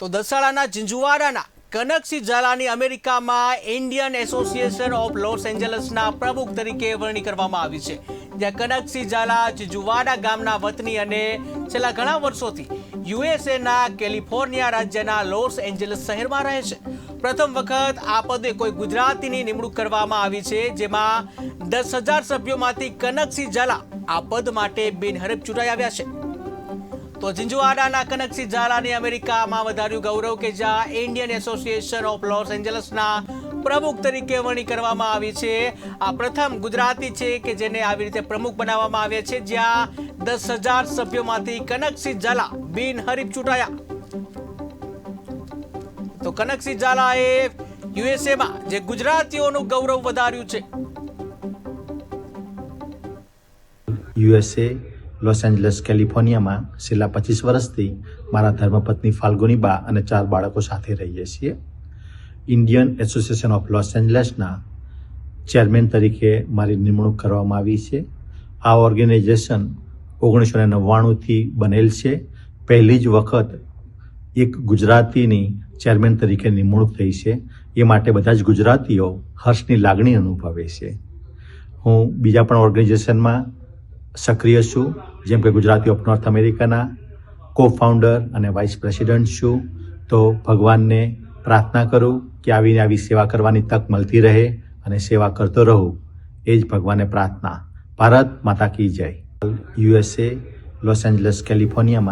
તો દસાડાના ઝીંઝુવાડાના કનકસિંહ ઝાલાની અમેરિકામાં ઇન્ડિયન એસોસિએશન ઓફ લોસ એન્જલસના પ્રમુખ તરીકે વરણી કરવામાં આવી છે. જ્યાં કનકસિંહ ઝાલા ઝીંઝુવાડા ગામના વતની અને છેલ્લા ઘણા વર્ષોથી યુએસએના કેલિફોર્નિયા રાજ્યના લોસ એન્જલસ શહેરમાં રહે છે. પ્રથમ વખત આ પદે કોઈ ગુજરાતીની નિમણૂક કરવામાં આવી છે, જેમાં દસ હજાર સભ્યોમાંથી કનકસિંહ ઝાલા આ પદ માટે બિનહરીફ ચૂંટાઈ આવ્યા છે. તો જિંજુઆડાના કનકસિંહ ઝાલાની અમેરિકામાં વધાર્યું ગૌરવ કે જ્યાં ઇન્ડિયન એસોસિએશન ઓફ લોસ એન્જલસના પ્રમુખ તરીકે વણી કરવામાં આવી છે. આ પ્રથમ ગુજરાતી છે કે જેને આવી રીતે પ્રમુખ બનાવવામાં આવ્યા છે, જ્યાં દસ હજાર સભ્યોમાંથી કનકસિંહ ઝાલા બિનહરીફ ચૂંટાયા. તો કનકસિંહ ઝાલાએ યુએસએમાં જે ગુજરાતીઓનું ગૌરવ વધાર્યું છે. યુએસએ લોસ એન્જલસ કેલિફોર્નિયામાં છેલ્લા પચીસ વર્ષથી મારા ધર્મપત્ની ફાલ્ગુની બા અને ચાર બાળકો સાથે રહીએ છીએ. ઇન્ડિયન એસોસિએશન ઓફ લોસ એન્જલસના ચેરમેન તરીકે મારી નિમણૂક કરવામાં આવી છે. આ ઓર્ગેનાઇઝેશન ઓગણીસો ને નવ્વાણુંથી બનેલ છે. પહેલી જ વખત એક ગુજરાતીની ચેરમેન તરીકે નિમણૂક થઈ છે. એ માટે બધા જ ગુજરાતીઓ હર્ષની લાગણી અનુભવે છે. હું બીજા પણ ઓર્ગેનાઇઝેશનમાં સક્રિય છું. જેમ કે ગુજરાતી ઓફ નોર્થ અમેરિકાના કો ફાઉન્ડર અને વાઇસ પ્રેસિડેન્ટ છું. તો ભગવાનને પ્રાર્થના કરું કે આવીને આવી સેવા કરવાની તક મળતી રહે અને સેવા કરતો રહું. એ જ ભગવાને પ્રાર્થના. ભારત માતા કી જય. USA Los Angeles કેલિફોર્નિયામાં